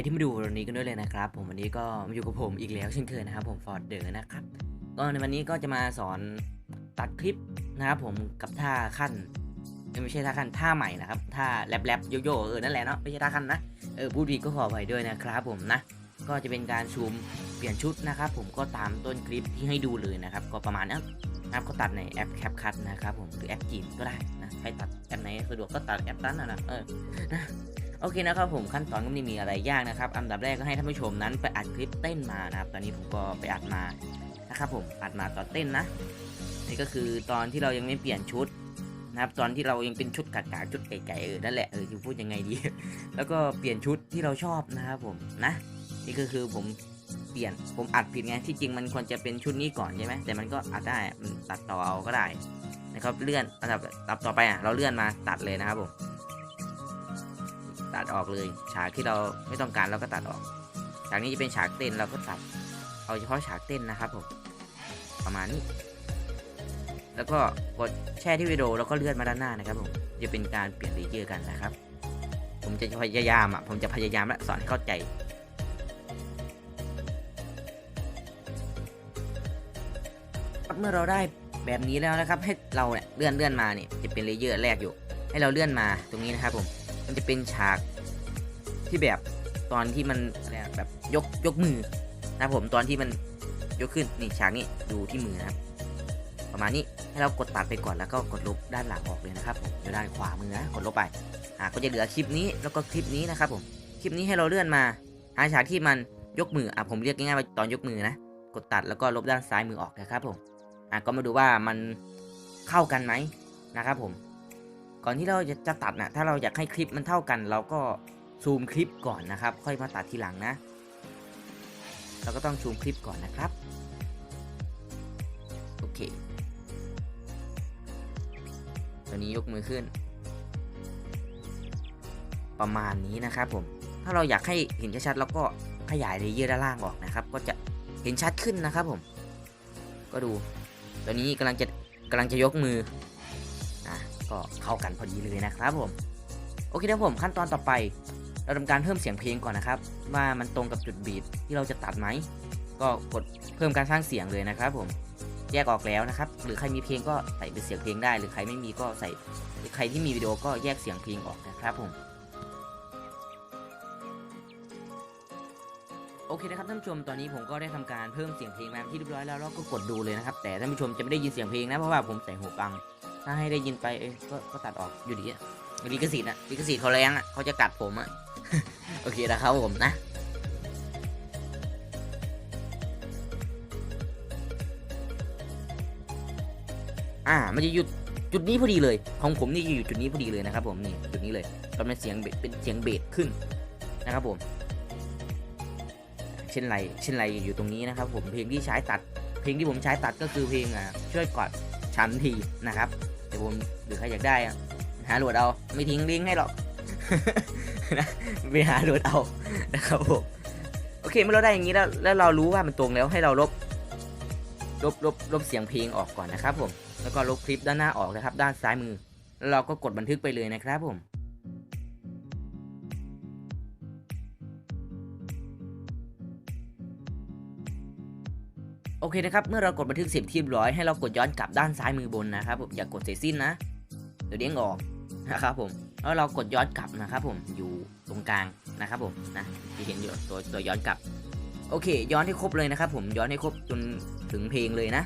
คนไทยที่มาดูวันนี้กันด้วยเลยนะครับ ผมวันนี้ก็มาอยู่กับผมอีกแล้วเช่นเคยนะครับ ผมฟอร์ดเดอร์นะครับก็ในวันนี้ก็จะมาสอนตัดคลิปนะครับผมกับท่าขั้นไม่ใช่ท่าขั้นท่าใหม่นะครับท่าแรปแรปโยโย่เออนั่นแหละเนาะไม่ใช่ท่าขั้นนะเออพูดผิดก็ขออภัยด้วยนะครับผมนะก็จะเป็นการซูมเปลี่ยนชุดนะครับ ผมก็ตามต้นคลิปที่ให้ดูเลยนะครับ ก็ประมาณนั้นนะครับก็ตัดในแอปแคปคัทนะครับผมหรือแอปจีนก็ได้นะใครตัดแอปไหนสะดวกก็ตัดแอปนั้นนนะเออนะ โอเคนะครับผมขั้นตอนก็ไม่มีอะไรยากนะครับอันดับแรกก็ให้ท่านผู้ชมนั้นไปอัดคลิปเต้นมานะครับ ตอนนี้ผมก็ไปอัดมานะครับผมอัดมาตอนเต้นนะนี่ก็คือตอนที่เรายังไม่เปลี่ยนชุดนะครับตอนที่เรายังเป็นชุดกากาชุดไก่ๆเออนั่นแหละเออจะพูดยังไงดี แล้วก็เปลี่ยนชุดที่เราชอบนะครับผมนะนี่ก็คือผมเปลี่ยนผมอัดผิดไงที่จริงมันควรจะเป็นชุดนี้ก่อนใช่ไหมแต่มันก็อัดได้มันตัดต่อเอาก็ได้นะครับเลื่อนอันดับตับต่อไปอะเราเลื่อนมาตัดเลยนะครับผม ตัดออกเลย ฉากที่เราไม่ต้องการเราก็ตัดออกฉากนี้จะเป็นฉากเต้นเราก็ตัด เอาเฉพาะฉากเต้นนะครับผมประมาณนี้ แล้วก็กดแช่ที่วิดีโอแล้วก็เลื่อนมาด้านหน้านะครับผมจะเป็นการเปลี่ยนเลเยอร์กันนะครับ ผมจะพยายามอะผมจะพยายามและสอนให้เข้าใจเมื่อเราได้แบบนี้แล้วนะครับ ให้เราเนี่ยเลื่อนเลื่อนมาเนี่ยจะเป็นเลเยอร์แรกอยู่ ให้เราเลื่อนมาตรงนี้นะครับผม มันจะเป็นฉากที่แบบตอนที่มันอะไรแบบยกยกมือนะผมตอนที่มันยกขึ้นนี่ฉากนี้ดูที่มือนะประมาณนี้ให้เรากดตัดไปก่อนแล้วก็กดลบด้านหลังออกเลยนะครับผมอยู่ด้านขวามือนะกดลบไปอ่าก็จะเหลือคลิปนี้แล้วก็คลิปนี้นะครับผมคลิปนี้ให้เราเลื่อนมาหาฉากที่มันยกมืออะผมเรียกง่ายๆว่าตอนยกมือนะกดตัดแล้วก็ลบด้านซ้ายมือออกนะครับผมอะก็มาดูว่ามันเข้ากันไหมนะครับผม ก่อนที่เราจะตัดนะถ้าเราอยากให้คลิปมันเท่ากัน เราก็ซูมคลิปก่อนนะครับ ค่อยมาตัดทีหลังนะ เราก็ต้องซูมคลิปก่อนนะครับโอเคตัวนี้ยกมือขึ้น ประมาณนี้นะครับผมถ้าเราอยากให้เห็นชัดๆแล้วก็ขยายเลเยอร์ด้านล่างออกนะครับ ก็จะเห็นชัดขึ้นนะครับผม ก็ดูตัวนี้กำลังจะกำลังจะยกมือ ก็เข้ากันพอดีเลยนะครับผมโอเคนะผมขั้นตอนต่อไป เราทำการเพิ่มเสียงเพลงก่อนนะครับ ว่ามันตรงกับจุดบีทที่เราจะตัดไหมก็กดเพิ่มการสร้างเสียงเลยนะครับ ผมแยกออกแล้วนะครับ หรือใครมีเพลงก็ใส่เป็นเสียงเพลงได้ หรือใครไม่มีก็ใส่หรือใครที่มีวิดีโอก็แยกเสียงเพลงออกนะครับผมโอเคนะครับท่านผู้ชมตอนนี้ผมก็ได้ทำการเพิ่มเสียงเพลงมาที่เรียบร้อยแล้วแล้วก็กดดูเลยนะครับแต่ท่านผู้ชมจะไม่ได้ยินเสียงเพลงนะเพราะว่าผมใส่หูฟัง ถ้าให้ได้ยินไปเอ้ยก็ก็ตัดออกอยู่ดีอะลิขสิทธิ์อะลิขสิทธิ์เขาแรงอะเขาจะกัดผมอะ โอเคนะครับผมนะอ่ามันจะหยุดจุดนี้พอดีเลย ของผมนี่จะอยู่จุดนี้พอดีเลยนะครับผมนี่จุดนี้เลยตอนเป็นเสียงเบสเป็นเสียงเบสขึ้นนะครับผม เช่นไรเช่นไรอยู่ตรงนี้นะครับผมเพลงที่ใช้ตัด เพลงที่ผมใช้ตัดก็คือเพลงอะช่วยกอด ฉันทีนะครับเดี๋ยวผมหรือใครอยากได้หาโหลดเอาไม่ทิ้งลิงก์ให้หรอกนะไปหาโหลดเอานะครับผมโอเคเมื่อเราได้อย่างนี้แล้วแล้วเรารู้ว่ามันตรงแล้วให้เราลบลบลบลบเสียงเพลงออกก่อนนะครับผมแล้วก็ลบคลิปด้านหน้าออกนะครับ ด้านซ้ายมือแล้วเราก็กดบันทึกไปเลยนะครับผม โอเคนะครับ เมื่อเรากดบันทึกเสร็จที่เรียบร้อยให้เรากดย้อนกลับด้านซ้ายมือบนนะครับผมอย่ากดเสร็จสิ้นนะเดี๋ยวเด้งออกนะครับผมแล้วเรากดย้อนกลับนะครับผมอยู่ตรงกลางนะครับผมนะที่เห็นอยู่ตัวตัวย้อนกลับ โอเค ย้อนให้ครบเลยนะครับผมย้อนให้ครบจนถึงเพลงเลยนะ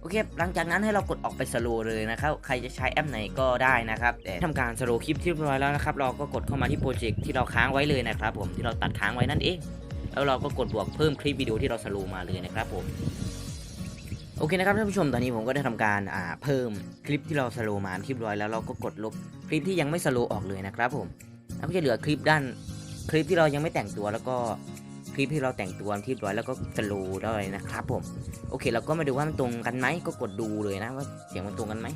โอเค หลังจากนั้นให้เรากดออกไปสโลว์เลยนะครับ ใครจะใช้แอปไหนก็ได้นะครับ แต่ทำการสโลว์คลิปที่เรียบร้อยแล้วนะครับ เราก็กดเข้ามาที่โปรเจกต์ที่เราค้างไว้เลยนะครับผม ที่เราตัดค้างไว้นั่นเอง แล้วเราก็กดบวกเพิ่มคลิปวิดีโอที่เราสโลว์มาเลยนะครับผมโอเคนะครับท่านผู้ชมตอนนี้ผมก็ได้ทำการอ่าเพิ่มคลิปที่เราสโลว์มาที่เรียบร้อยแล้วเราก็กดลบคลิปที่ยังไม่สโลว์ออกเลยนะครับผมแล้วก็จะเหลือคลิปด้านคลิปที่เรายังไม่แต่งตัวแล้วก็คลิปที่เราแต่งตัวที่เรียบร้อยแล้วก็สโลว์ได้นะครับผมโอเค เราก็มาดูว่ามันตรงกันไหมก็กดดูเลยนะว่าเสียงมันตรงกันไหม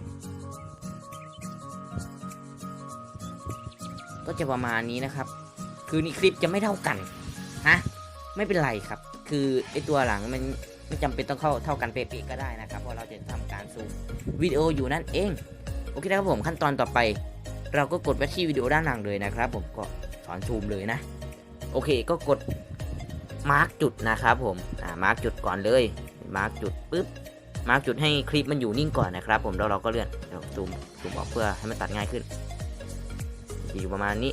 ก็จะประมาณนี้นะครับ คือนี่คลิปจะไม่เท่ากัน ไม่เป็นไรครับ คือไอตัวหลังมันไม่จำเป็นต้องเข้าเท่ากันเป๊ะๆก็ได้นะครับ เพราะเราจะทำการซูมวิดีโออยู่นั่นเอง โอเคนะครับผมขั้นตอนต่อไป เราก็กดไปที่วิดีโอด้านหล่างเลยนะครับ ผมก็สอนซูมเลยนะ โอเคก็กดมาร์กจุดนะครับผมอ่ามาร์กจุดก่อนเลยมาร์กจุดปุ๊บมาร์กจุดให้คลิปมันอยู่นิ่งก่อนนะครับ ผมแล้วเราก็เลื่อนเดี๋ยวซูมซูมออกเพื่อให้มันตัดง่ายขึ้นอยู่ประมาณนี้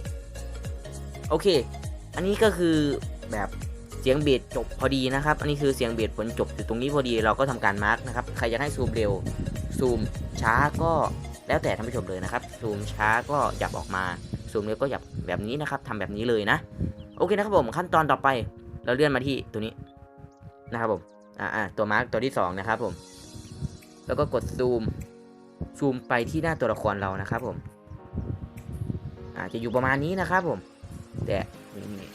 โอเค อันนี้ก็คือแบบ เสียงเบสจบพอดีนะครับ อันนี้คือเสียงเบสผลจบอยู่ตรงนี้พอดีเราก็ทำการมาร์กนะครับ ใครอยากให้ซูมเร็ว ซูมช้าก็แล้วแต่ท่านผู้ชมเลยนะครับ ซูมช้าก็หยับออกมา ซูมเร็วก็หยับแบบนี้นะครับทำแบบนี้เลยนะ โอเคนะครับผมขั้นตอนต่อไป เราเลื่อนมาที่ตัวนี้นะครับผม อ่าตัวมาร์กตัวที่สองนะครับผม แล้วก็กดซูม ซูมไปที่หน้าตัวละครเรานะครับผม อาจจะอยู่ประมาณนี้นะครับผม แต่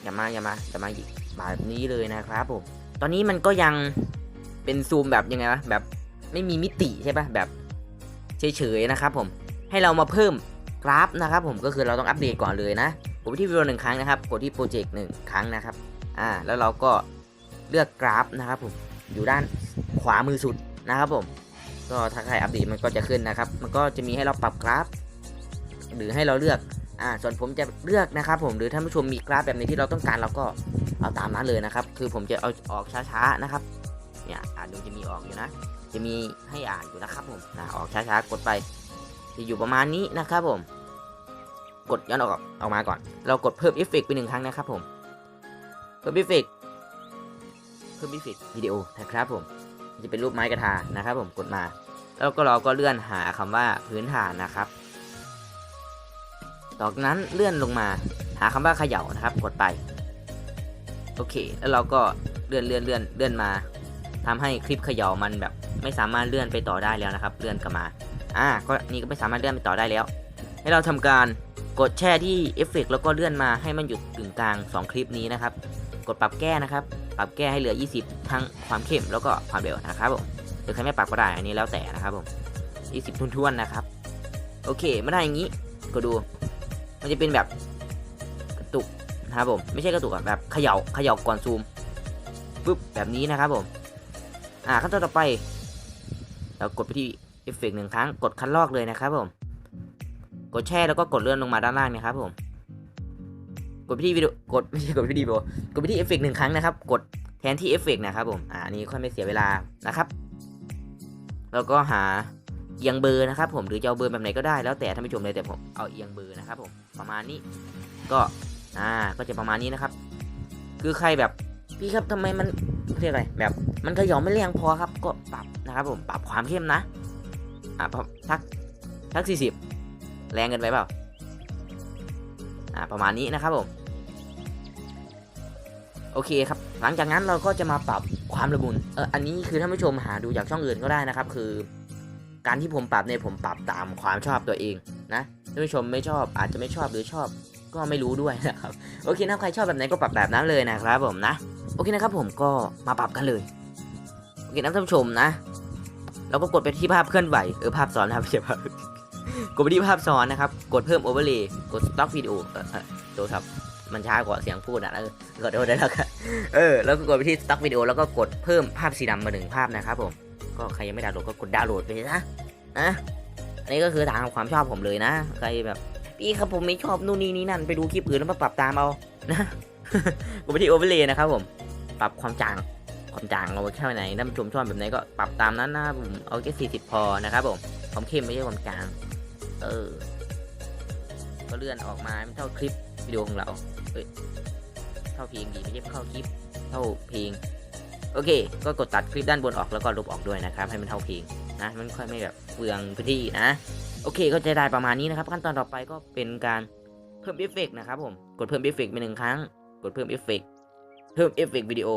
อย่ามาอย่ามาอย่ามาอีก แบบนี้เลยนะครับผม ตอนนี้มันก็ยังเป็นซูมแบบยังไงวะแบบไม่มีมิติใช่ปะแบบเฉยๆนะครับผมให้เรามาเพิ่มกราฟนะครับผมก็คือเราต้องอัปเดตก่อนเลยนะกดที่วิดีโอหนึ่งครั้งนะครับกดที่โปรเจกต์หนึ่งครั้งนะครับอ่าแล้วเราก็เลือกกราฟนะครับผมอยู่ด้านขวามือสุดนะครับผม ก็ถ้าใครอัปเดตมันก็จะขึ้นนะครับ มันก็จะมีให้เราปรับกราฟ หรือให้เราเลือก อ่าส่วนผมจะเลือกนะครับผมหรือท่านผู้ชมมีกราฟแบบไหนที่เราต้องการเราก็เอาตามนั้นเลยนะครับ คือผมจะเอาออกช้าๆนะครับเนี่ยอ่านดูจะมีออกอยู่นะ จะมีให้อ่านอยู่นะครับผมนะออกช้าๆกดไปจะอยู่ประมาณนี้นะครับผม กดย้อนออกออกมาก่อน เรากดเพิ่มเอฟเฟกไปหนึ่งครั้งนะครับผมเพิ่มเอฟเฟกเพิ่มเอฟเฟกวิดีโอนะครับผมจะเป็นรูปไม้กระทานะครับผมกดมา แล้วก็เราก็เลื่อนหาคำว่าพื้นฐานนะครับ จากนั้นเลื่อนลงมา หาคำว่าเขย่านะครับ กดไป โอเค แล้วเราก็เลื่อนเลื่อนเลื่อนเลื่อนมาทำให้คลิปเขย่ามันแบบ ไม่สามารถเลื่อนไปต่อได้แล้วนะครับ เลื่อนกลับมา อ่า ก็นี่ก็ไม่สามารถเลื่อนไปต่อได้แล้ว ให้เราทำการกดแช่ที่เอฟเฟกแล้วก็เลื่อนมาให้มันหยุดกึ่งกลาง 2 คลิปนี้นะครับ กดปรับแก้นะครับ ปรับแก้ให้เหลือ 20 ทั้งความเข้มแล้วก็ความเร็วนะครับผมหรือใครไม่ปรับก็ได้อันนี้แล้วแต่นะครับผม 20 ทุ่นๆนะครับ โอเคเมื่อได้อย่างนี้ก็ดู มันจะเป็นแบบกระตุกนะครับผมไม่ใช่กระตุกอะแบบเขย่าเขย่าก่อนซูมปุ๊บแบบนี้นะครับผมอ่าขั้นตอนต่อไป เรากดไปที่เอฟเฟกต์หนึ่งครั้งกดคันลอกเลยนะครับผมกดแช่แล้วก็กดเลื่อนลงมาด้านล่างนะครับผมกดไปที่วิดีโอกดไม่ใช่กดไปที่วิดีโอกดไปที่เอฟเฟกต์หนึ่งครั้งนะครับ กดแทนที่เอฟเฟกต์นะครับผมอ่านนี้ค่อยไม่เสียเวลานะครับ แล้วก็หาเอียงเบอร์นะครับผมหรือจะเอาเบอร์แบบไหนก็ได้แล้วแต่ท่านผู้ชมเลยแต่ผมเอาเอียงเบอร์นะครับผม ประมาณนี้ ก็อ่าก็จะประมาณนี้นะครับ คือใครแบบพี่ครับทำไมมันเรียกอะไรแบบมันขย่อไม่แรงพอครับ ก็ปรับนะครับผมปรับความเข้มนะอ่าทักทักสี่สิบแรงเกินไปเปล่าอ่าประมาณนี้นะครับผมโอเคครับ หลังจากนั้นเราก็จะมาปรับความละมุนเอออันนี้คือท่านผู้ชมหาดูจากช่องอื่นก็ได้นะครับ คือ การที่ผมปรับเนี่ยผมปรับตามความชอบตัวเอง นะท่านผู้ชมไม่ชอบอาจจะไม่ชอบหรือชอบก็ไม่รู้ด้วยนะครับโอเคนะใครชอบแบบไหนก็ปรับแบบนั้นเลยนะครับผมนะโอเคนะครับผมก็มาปรับกันเลยโอเคนะท่านผู้ชมนะเราก็กดไปที่ภาพเคลื่อนไหวเออภาพซ้อนนะครับไม่ใช่ภาพกดไปที่ภาพซ้อนนะครับ กดเพิ่มโอเวอร์เลย์กดสต็อกวิดีโอเออเออโทรศัพท์มันช้ากว่าเสียงพูดอะเออกดโทษได้แล้วกันเออแล้วก็กดไปที่สต็อกวิดีโอแล้วก็กดเพิ่มภาพสีดำมาหนึ่งภาพนะครับผมก็ใครยังไม่ดาวน์โหลดก็กดดาวน์โหลดไปนะนะ อันนี้ก็คือทางความชอบผมเลยนะ ใครแบบพี่ครับผมไม่ชอบนู่นนี่นี่นั่นไปดูคลิปอื่นแล้วมาปรับตามเอานะกดไปที่โอเวอร์เลย์นะครับผมปรับความจางความจางเอาไว้แค่ไหนท่านผู้ชมชอบแบบไหนก็ปรับตามนั้นนะผมเอาแค่สี่สิบพอนะครับผมความเข้มไม่ใช่ความจาง เออ ก็เลื่อนออกมาไม่เท่าคลิปวิดีโอของเราเอ้ยเท่าเพลงดีไม่ใช่เท่าคลิปเท่าเพลงโอเค ก็กดตัดคลิปด้านบนออกแล้วก็ลบออกด้วยนะครับ ให้มันเท่าเพลง นะมันค่อยไม่แบบเปลืองพื้นที่นะ โอเคก็จะได้ประมาณนี้นะครับ ขั้นตอนต่อไปก็เป็นการเพิ่มเอฟเฟกต์นะครับผมกดเพิ่มเอฟเฟกต์ไปหนึ่งครั้ง กดเพิ่มเอฟเฟกต์เพิ่มเอฟเฟกต์วิดีโอ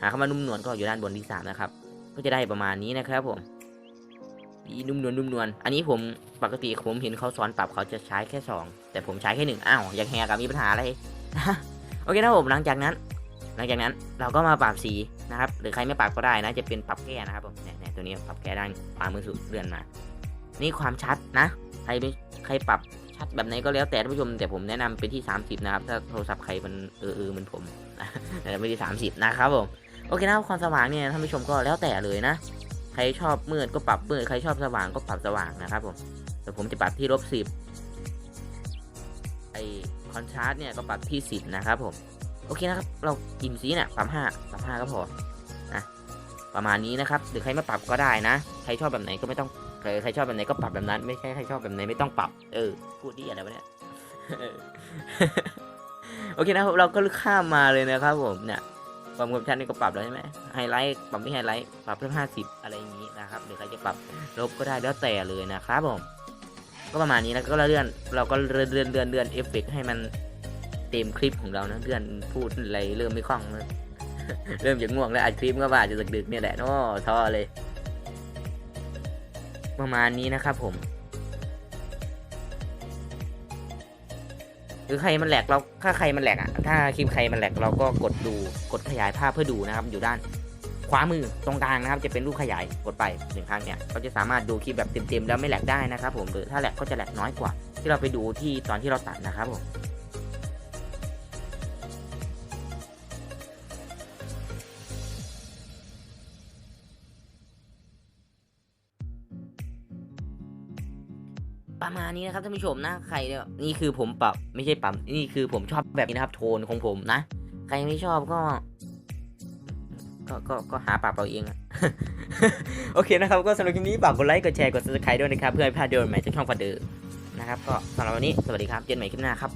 หาคำว่านุ่มนวลก็อยู่ด้านบนที่สามนะครับก็จะได้ประมาณนี้นะครับผมนุ่มนวลนุ่มนวลอันนี้ผมปกติผมเห็นเขาสอนปรับเขาจะใช้แค่สองแต่ผมใช้แค่หนึ่งอ้าวอยากแหกับมีปัญหาอะไรโอเคนะผมหลังจากนั้น หลังจากนั้นเราก็มาปรับสีนะครับ หรือใครไม่ปรับก็ได้นะ จะเป็นปรับแก้นะครับผมเนี่ย ตัวนี้ปรับแก้ด้านขวามือสุดเลื่อนมา นี่ความชัดนะ ใครไม่ใครปรับชัดแบบไหนก็แล้วแต่ท่านผู้ชม แต่ผมแนะนำเป็นที่ 30 นะครับ ถ้าโทรศัพท์ใครมันเออเออเหมือนผมนะแต่ไม่ที่ 30 นะครับผม โอเคนะความสว่างเนี่ยท่านผู้ชมก็แล้วแต่เลยนะ ใครชอบมืดก็ปรับมืด ใครชอบสว่างก็ปรับสว่างนะครับผมแต่ผมจะปรับที่ลบสิบไอคอนทราสต์เนี่ยก็ปรับที่สิบนะครับผม โอเคนะครับ เรากินสีเนี่ยปรับห้าปรับห้าก็พอ ประมาณนี้นะครับหรือใครไม่ปรับก็ได้นะ ใครชอบแบบไหนก็ไม่ต้องใครชอบแบบไหนก็ปรับแบบนั้น ไม่ใช่ใครชอบแบบไหนไม่ต้องปรับ เออ พูดดีอะไรวะเนี่ยโอเคนะครับเราก็ข้ามมาเลยนะครับผมเนี่ยความคมชัดนี่ก็ปรับแล้วใช่ไหมไฮไลท์ปรับไม่ไฮไลท์ปรับเพิ่มห้าสิบอะไรอย่างนี้นะครับหรือใครจะปรับลบก็ได้แล้วแต่เลยนะครับผมก็ประมาณนี้นะก็เลื่อนเราก็เลื่อนเลื่อนเลื่อนเลื่อนเอฟเฟกให้มันเต็มคลิปของเรานะเลื่อนพูดอะไรเริ่มไม่คล่องแล้ว เริ่มจะง่วงแล้วอัดคลิปก็ว่าจะดึกๆเนี่ยแหละเนาะท้อเลย ประมาณนี้นะครับผมหรือใครมันแหลกเราถ้าใครมันแหลกอะถ้าคลิปใครมันแหลกเราก็กดดูกดขยายภาพเพื่อดูนะครับอยู่ด้านขวามือตรงกลางนะครับ จะเป็นรูปขยายกดไปหนึ่งครั้งเนี่ยเราจะสามารถดูคลิปแบบเต็มๆแล้วไม่แหลกได้นะครับผมหรือถ้าแหลกก็จะแหลกน้อยกว่า ที่เราไปดูที่ตอนที่เราตัดนะครับผม ประมาณนี้นะครับท่านผู้ชมนะใครเนี่ยนี่คือผมปรับไม่ใช่ปรับนี่คือผมชอบแบบนี้นะครับ โทนของผมนะ ใครไม่ชอบก็ ก็ก็ก็หาปรับเอาเองอะโอเคนะครับ ก็สำหรับคลิปนี้ฝากกดไลค์กดแชร์กดซับสไครต์ด้วยนะครับ เพื่อให้พลาดเดินใหม่จากช่องฟันเดอร์นะครับ ก็สำหรับวันนี้สวัสดีครับเจอกันใหม่คลิปหน้าครับ